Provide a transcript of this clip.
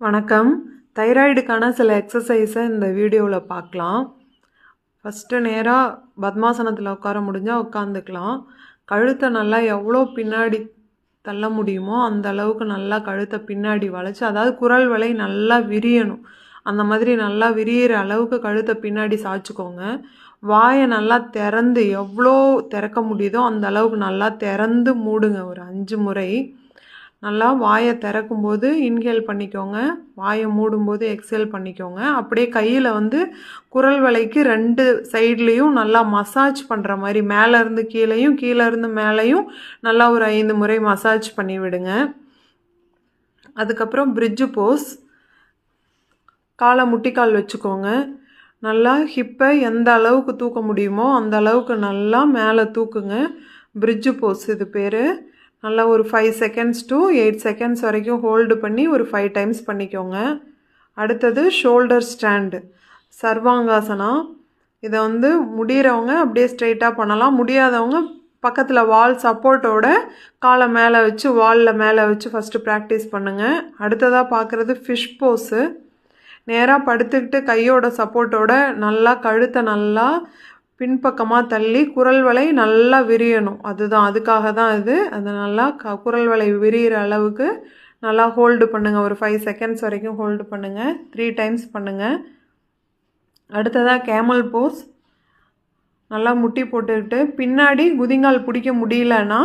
வணக்கம். தைராய்டுக்கான சில எக்ஸசைஸை இந்த வீடியோவில் பார்க்கலாம். ஃபஸ்ட்டு நேராக பத்மாசனத்தில் உட்கார முடிஞ்சால் உட்காந்துக்கலாம். கழுத்தை நல்லா எவ்வளோ பின்னாடி தள்ள முடியுமோ அந்த அளவுக்கு நல்லா கழுத்தை பின்னாடி வளைச்சி அதாவது குரல் வலை நல்லா விரியணும். அந்த மாதிரி நல்லா விரியிற அளவுக்கு கழுத்தை பின்னாடி சாய்ச்சிக்கோங்க. வாயை நல்லா திறந்து எவ்வளோ திறக்க முடியுதோ அந்த அளவுக்கு நல்லா திறந்து மூடுங்க ஒரு அஞ்சு முறை. நல்லா வாயை திறக்கும்போது இன்ஹேல் பண்ணிக்கோங்க. வாயை மூடும்போது எக்ஸேல் பண்ணிக்கோங்க. அப்படியே கையில் வந்து குரல் வலைக்கு ரெண்டு சைட்லேயும் நல்லா மசாஜ் பண்ணுற மாதிரி மேலேருந்து கீழேயும் கீழேருந்து மேலேயும் நல்லா ஒரு ஐந்து முறை மசாஜ் பண்ணி விடுங்க அதுக்கப்புறம் பிரிட்ஜு போஸ் காலை முட்டிக்கால் வச்சுக்கோங்க. நல்லா ஹிப்பை எந்த அளவுக்கு தூக்க முடியுமோ அந்த அளவுக்கு நல்லா மேலே தூக்குங்க. பிரிட்ஜு போஸ் இது பேர். நல்லா ஒரு five seconds to eight seconds வரைக்கும் ஹோல்டு பண்ணி ஒரு ஃபைவ் டைம்ஸ் பண்ணிக்கோங்க. அடுத்தது ஷோல்டர் ஸ்டாண்டு சர்வாங்காசனா. இதை வந்து முடிகிறவங்க அப்படியே ஸ்ட்ரைட்டாக பண்ணலாம். முடியாதவங்க பக்கத்தில் வால் சப்போர்ட்டோட காலை மேலே வச்சு வாலில் மேலே வச்சு ஃபஸ்ட்டு ப்ராக்டிஸ் பண்ணுங்கள் அடுத்ததாக பார்க்குறது ஃபிஷ் போஸு நேராக படுத்துக்கிட்டு கையோட சப்போர்ட்டோட நல்லா கழுத்தை நல்லா பின்பக்கமாக தள்ளி குரல் வலை நல்லா விரியணும். அதுதான் அதுக்காக தான் இது. அது நல்லா க குரல் வலை விரிகிற அளவுக்கு நல்லா ஹோல்டு பண்ணுங்கள் ஒரு ஃபைவ் செகண்ட்ஸ் வரைக்கும் ஹோல்டு பண்ணுங்கள் த்ரீ டைம்ஸ் பண்ணுங்கள் அடுத்ததாக கேமல் போஸ் நல்லா முட்டி போட்டுக்கிட்டு பின்னாடி குதிங்கால் பிடிக்க முடியலன்னா